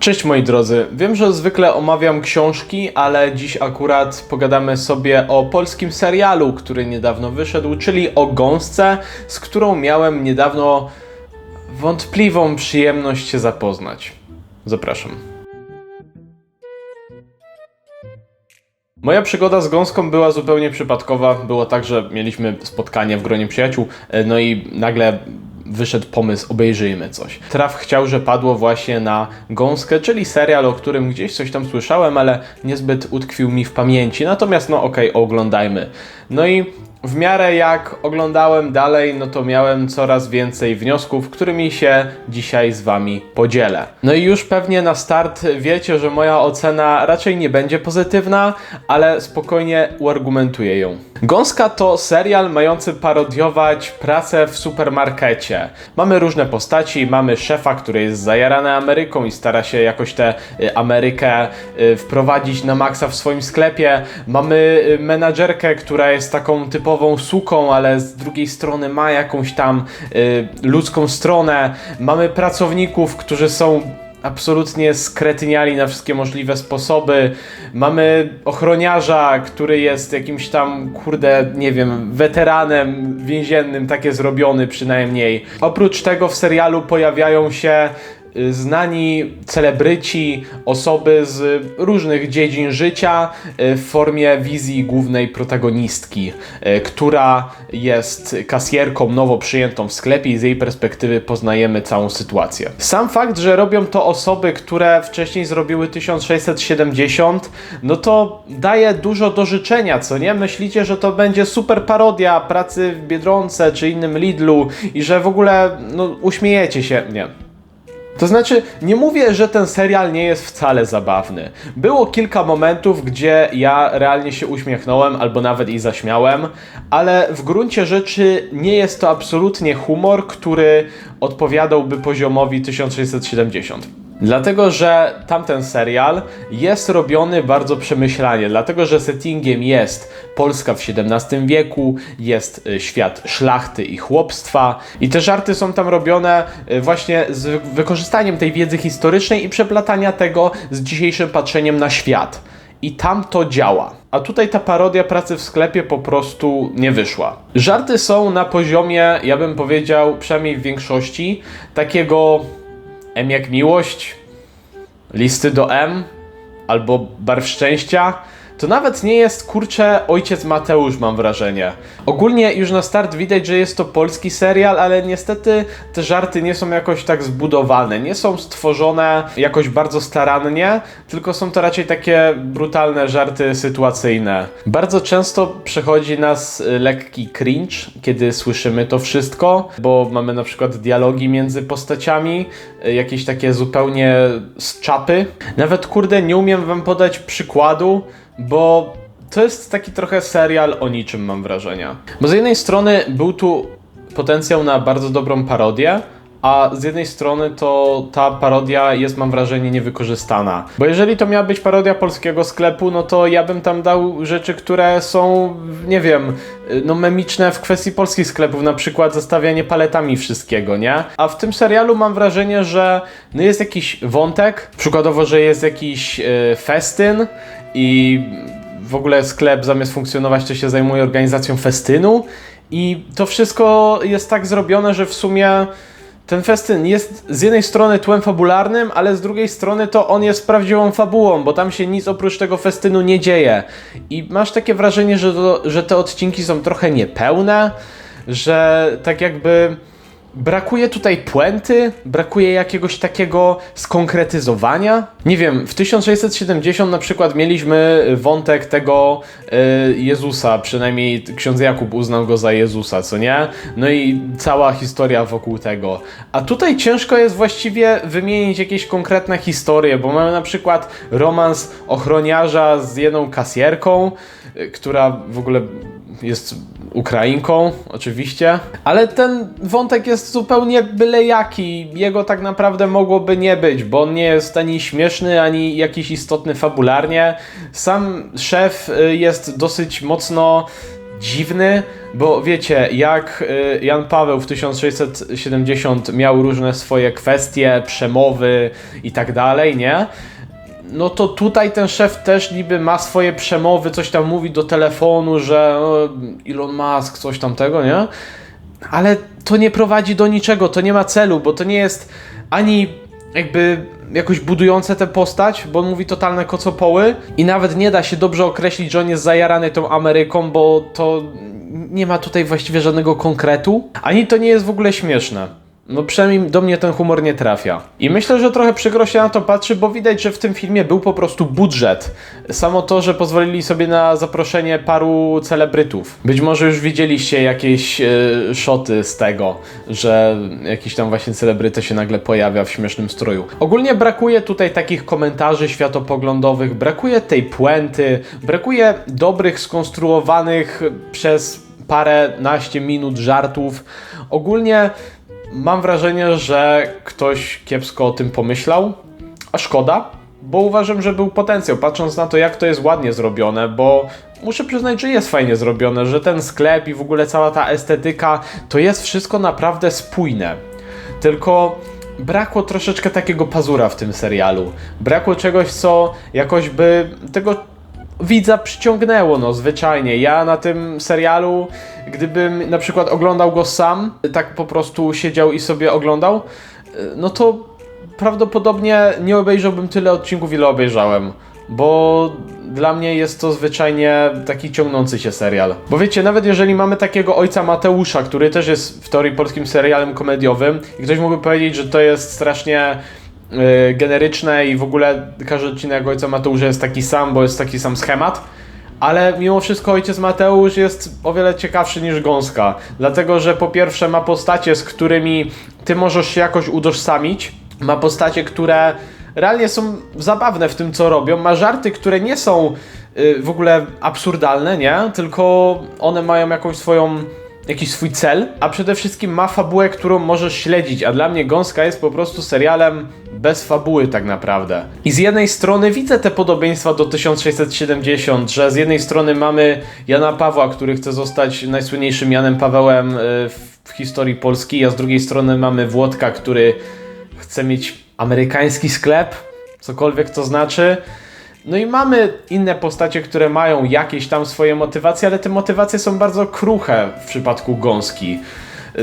Cześć moi drodzy, wiem, że zwykle omawiam książki, ale dziś akurat pogadamy sobie o polskim serialu, który niedawno wyszedł, czyli o Gąsce, z którą miałem niedawno wątpliwą przyjemność się zapoznać. Zapraszam. Moja przygoda z gąską była zupełnie przypadkowa. Było tak, że mieliśmy spotkanie w gronie przyjaciół, no i nagle wyszedł pomysł, obejrzyjmy coś. Traf chciał, że padło właśnie na Gąskę, czyli serial, o którym gdzieś coś tam słyszałem, ale niezbyt utkwił mi w pamięci. Natomiast no okej, oglądajmy. No i w miarę jak oglądałem dalej, no to miałem coraz więcej wniosków, którymi się dzisiaj z Wami podzielę. No i już pewnie na start wiecie, że moja ocena raczej nie będzie pozytywna, ale spokojnie uargumentuję ją. Gąska to serial mający parodiować pracę w supermarkecie. Mamy różne postaci, mamy szefa, który jest zajarany Ameryką i stara się jakoś tę y, Amerykę y, wprowadzić na maksa w swoim sklepie. Mamy y, menadżerkę, która jest taką typową suką, ale z drugiej strony ma jakąś tam y, ludzką stronę. Mamy pracowników, którzy są absolutnie skretyniali na wszystkie możliwe sposoby. Mamy ochroniarza, który jest jakimś tam, kurde, nie wiem, weteranem więziennym, takie zrobiony przynajmniej. Oprócz tego w serialu pojawiają się znani celebryci, osoby z różnych dziedzin życia y, w formie wizji głównej protagonistki, y, która jest kasjerką nowo przyjętą w sklepie i z jej perspektywy poznajemy całą sytuację. Sam fakt, że robią to osoby, które wcześniej zrobiły 1670, no to daje dużo do życzenia, co nie? Myślicie, że to będzie super parodia pracy w Biedronce czy innym Lidlu i że w ogóle no, uśmiejecie się. Nie. To znaczy, nie mówię, że ten serial nie jest wcale zabawny. Było kilka momentów, gdzie ja realnie się uśmiechnąłem albo nawet i zaśmiałem, ale w gruncie rzeczy nie jest to absolutnie humor, który odpowiadałby poziomowi 1670. Dlatego, że tamten serial jest robiony bardzo przemyślanie, dlatego, że settingiem jest Polska w XVII wieku, jest y, świat szlachty i chłopstwa i te żarty są tam robione y, właśnie z wykorzystaniem tej wiedzy historycznej i przeplatania tego z dzisiejszym patrzeniem na świat. I tam to działa. A tutaj ta parodia pracy w sklepie po prostu nie wyszła. Żarty są na poziomie, ja bym powiedział, przynajmniej w większości, takiego M jak miłość, listy do M albo barw szczęścia. To nawet nie jest kurczę ojciec Mateusz, mam wrażenie. Ogólnie już na start widać, że jest to polski serial, ale niestety te żarty nie są jakoś tak zbudowane, nie są stworzone jakoś bardzo starannie, tylko są to raczej takie brutalne żarty sytuacyjne. Bardzo często przechodzi nas y, lekki cringe, kiedy słyszymy to wszystko, bo mamy na przykład dialogi między postaciami, y, jakieś takie zupełnie z czapy. Nawet kurde, nie umiem wam podać przykładu, bo to jest taki trochę serial o niczym, mam wrażenie. Bo z jednej strony był tu potencjał na bardzo dobrą parodię, a z jednej strony to ta parodia jest, mam wrażenie, niewykorzystana. Bo jeżeli to miała być parodia polskiego sklepu, no to ja bym tam dał rzeczy, które są, nie wiem, no memiczne w kwestii polskich sklepów, na przykład zestawianie paletami wszystkiego, nie? A w tym serialu mam wrażenie, że no jest jakiś wątek, przykładowo, że jest jakiś e, festyn i w ogóle sklep zamiast funkcjonować to się zajmuje organizacją festynu i to wszystko jest tak zrobione, że w sumie ten festyn jest z jednej strony tłem fabularnym, ale z drugiej strony to on jest prawdziwą fabułą, bo tam się nic oprócz tego festynu nie dzieje. I masz takie wrażenie, że, to, że te odcinki są trochę niepełne, że tak jakby brakuje tutaj puenty, brakuje jakiegoś takiego skonkretyzowania. Nie wiem, w 1670 na przykład mieliśmy wątek tego y, Jezusa, przynajmniej ksiądz Jakub uznał go za Jezusa, co nie? No i cała historia wokół tego. A tutaj ciężko jest właściwie wymienić jakieś konkretne historie, bo mamy na przykład romans ochroniarza z jedną kasjerką, y, która w ogóle jest Ukrainką, oczywiście, ale ten wątek jest zupełnie byle jaki. Jego tak naprawdę mogłoby nie być, bo on nie jest ani śmieszny, ani jakiś istotny fabularnie. Sam szef y, jest dosyć mocno dziwny, bo wiecie, jak y, Jan Paweł w 1670 miał różne swoje kwestie, przemowy i tak dalej, nie? No to tutaj ten szef też niby ma swoje przemowy, coś tam mówi do telefonu, że Elon Musk, coś tamtego, nie? Ale to nie prowadzi do niczego, to nie ma celu, bo to nie jest ani jakby jakoś budujące tę postać, bo on mówi totalne kocopoły i nawet nie da się dobrze określić, że on jest zajarany tą Ameryką, bo to nie ma tutaj właściwie żadnego konkretu, ani to nie jest w ogóle śmieszne. No przynajmniej do mnie ten humor nie trafia. I myślę, że trochę przykro się na to patrzy, bo widać, że w tym filmie był po prostu budżet. Samo to, że pozwolili sobie na zaproszenie paru celebrytów. Być może już widzieliście jakieś szoty z tego, że jakiś tam właśnie celebryta się nagle pojawia w śmiesznym stroju. Ogólnie brakuje tutaj takich komentarzy światopoglądowych, brakuje tej puenty, brakuje dobrych, skonstruowanych przez parę naście minut żartów. Ogólnie mam wrażenie, że ktoś kiepsko o tym pomyślał, a szkoda, bo uważam, że był potencjał, patrząc na to, jak to jest ładnie zrobione, bo muszę przyznać, że jest fajnie zrobione, że ten sklep i w ogóle cała ta estetyka, to jest wszystko naprawdę spójne. Tylko brakło troszeczkę takiego pazura w tym serialu. Brakło czegoś, co jakoś by tego widza przyciągnęło, no zwyczajnie. Ja na tym serialu, gdybym na przykład oglądał go sam, tak po prostu siedział i sobie oglądał, no to prawdopodobnie nie obejrzałbym tyle odcinków, ile obejrzałem. Bo dla mnie jest to zwyczajnie taki ciągnący się serial. Bo wiecie, nawet jeżeli mamy takiego ojca Mateusza, który też jest w teorii polskim serialem komediowym, i ktoś mógłby powiedzieć, że to jest strasznie generyczne i w ogóle każdy odcinek Ojca Mateusza jest taki sam, bo jest taki sam schemat. Ale mimo wszystko Ojciec Mateusz jest o wiele ciekawszy niż Gąska. Dlatego, że po pierwsze ma postacie, z którymi ty możesz się jakoś utożsamić. Ma postacie, które realnie są zabawne w tym, co robią. Ma żarty, które nie są yy, w ogóle absurdalne, nie? Tylko one mają jakąś swoją jakiś swój cel, a przede wszystkim ma fabułę, którą możesz śledzić, a dla mnie Gąska jest po prostu serialem bez fabuły tak naprawdę. I z jednej strony widzę te podobieństwa do 1670, że z jednej strony mamy Jana Pawła, który chce zostać najsłynniejszym Janem Pawełem y, w historii Polski, a z drugiej strony mamy Włodka, który chce mieć amerykański sklep, cokolwiek to znaczy. No i mamy inne postacie, które mają jakieś tam swoje motywacje, ale te motywacje są bardzo kruche w przypadku Gąski.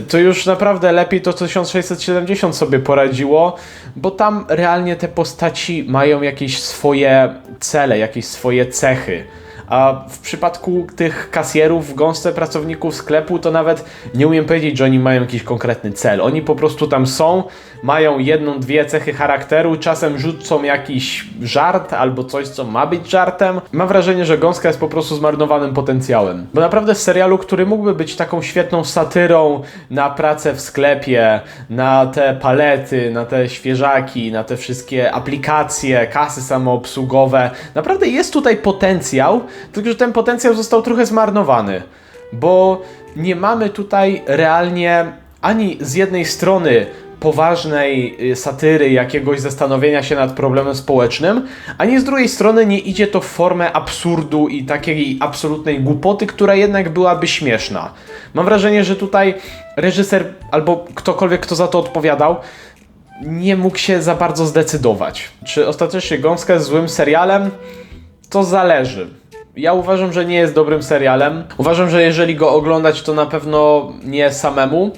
To już naprawdę lepiej to 1670 sobie poradziło, bo tam realnie te postaci mają jakieś swoje cele, jakieś swoje cechy. A w przypadku tych kasjerów w gąsce pracowników sklepu, to nawet nie umiem powiedzieć, że oni mają jakiś konkretny cel. Oni po prostu tam są, mają jedną, dwie cechy charakteru, czasem rzucą jakiś żart albo coś, co ma być żartem. Mam wrażenie, że gąska jest po prostu zmarnowanym potencjałem. Bo naprawdę w serialu, który mógłby być taką świetną satyrą na pracę w sklepie, na te palety, na te świeżaki, na te wszystkie aplikacje, kasy samoobsługowe, naprawdę jest tutaj potencjał, tylko że ten potencjał został trochę zmarnowany, bo nie mamy tutaj realnie ani z jednej strony poważnej y, satyry, jakiegoś zastanowienia się nad problemem społecznym, ani z drugiej strony nie idzie to w formę absurdu i takiej absolutnej głupoty, która jednak byłaby śmieszna. Mam wrażenie, że tutaj reżyser albo ktokolwiek, kto za to odpowiadał, nie mógł się za bardzo zdecydować. Czy ostatecznie Gąska jest złym serialem? To zależy. Ja uważam, że nie jest dobrym serialem. Uważam, że jeżeli go oglądać, to na pewno nie samemu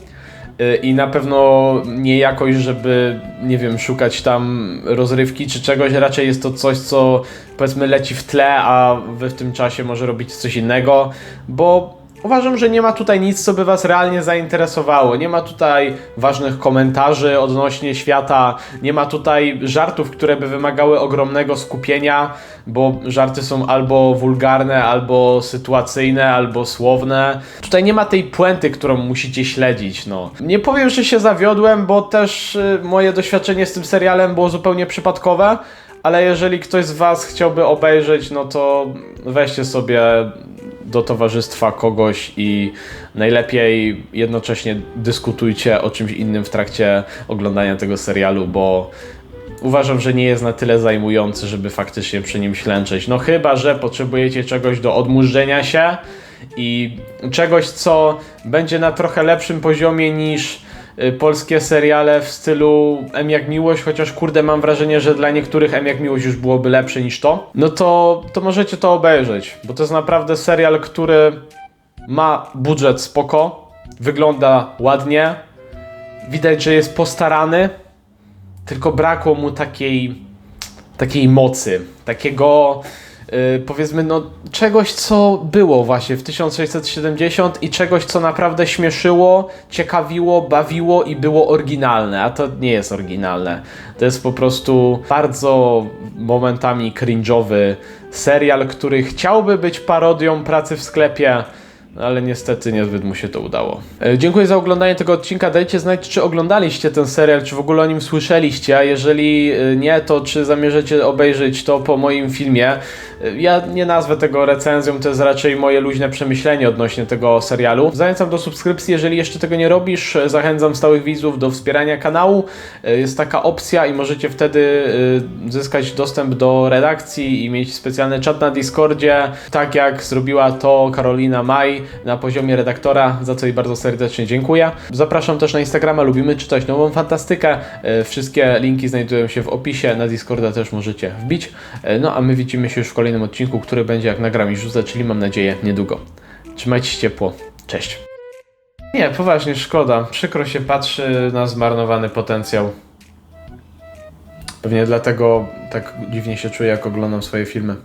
y, i na pewno nie jakoś, żeby, nie wiem, szukać tam rozrywki czy czegoś. Raczej jest to coś, co powiedzmy leci w tle, a wy w tym czasie może robić coś innego, bo Uważam, że nie ma tutaj nic, co by Was realnie zainteresowało. Nie ma tutaj ważnych komentarzy odnośnie świata, nie ma tutaj żartów, które by wymagały ogromnego skupienia, bo żarty są albo wulgarne, albo sytuacyjne, albo słowne. Tutaj nie ma tej puenty, którą musicie śledzić. No. Nie powiem, że się zawiodłem, bo też y, moje doświadczenie z tym serialem było zupełnie przypadkowe. Ale jeżeli ktoś z Was chciałby obejrzeć, no to weźcie sobie do towarzystwa kogoś i najlepiej jednocześnie dyskutujcie o czymś innym w trakcie oglądania tego serialu, bo uważam, że nie jest na tyle zajmujący, żeby faktycznie przy nim ślęczeć. No chyba, że potrzebujecie czegoś do odmurzenia się i czegoś, co będzie na trochę lepszym poziomie niż polskie seriale w stylu M jak miłość, chociaż kurde mam wrażenie, że dla niektórych M jak miłość już byłoby lepsze niż to, no to, to możecie to obejrzeć, bo to jest naprawdę serial, który ma budżet spoko, wygląda ładnie, widać, że jest postarany, tylko brakło mu takiej, takiej mocy, takiego powiedzmy no czegoś, co było właśnie w 1670 i czegoś, co naprawdę śmieszyło, ciekawiło, bawiło i było oryginalne, a to nie jest oryginalne. To jest po prostu bardzo momentami cringe'owy serial, który chciałby być parodią pracy w sklepie, no, ale niestety niezbyt mu się to udało. E, Dziękuję za oglądanie tego odcinka. Dajcie znać, czy oglądaliście ten serial, czy w ogóle o nim słyszeliście, a jeżeli e, nie, to czy zamierzacie obejrzeć to po moim filmie. Ja nie nazwę tego recenzją, to jest raczej moje luźne przemyślenie odnośnie tego serialu. Zachęcam do subskrypcji, jeżeli jeszcze tego nie robisz. Zachęcam stałych widzów do wspierania kanału. E, Jest taka opcja i możecie wtedy e, zyskać dostęp do redakcji i mieć specjalny czat na Discordzie, tak jak zrobiła to Karolina Maj na poziomie redaktora, za co jej bardzo serdecznie dziękuję. Zapraszam też na Instagrama, lubimy czytać nową fantastykę. E, Wszystkie linki znajdują się w opisie, na Discorda też możecie wbić. No a my widzimy się już w kolejnym odcinku, który będzie jak nagram i rzucę, czyli mam nadzieję niedługo. Trzymajcie się ciepło, cześć. Nie, poważnie, szkoda. Przykro się patrzy na zmarnowany potencjał. Pewnie dlatego tak dziwnie się czuję, jak oglądam swoje filmy.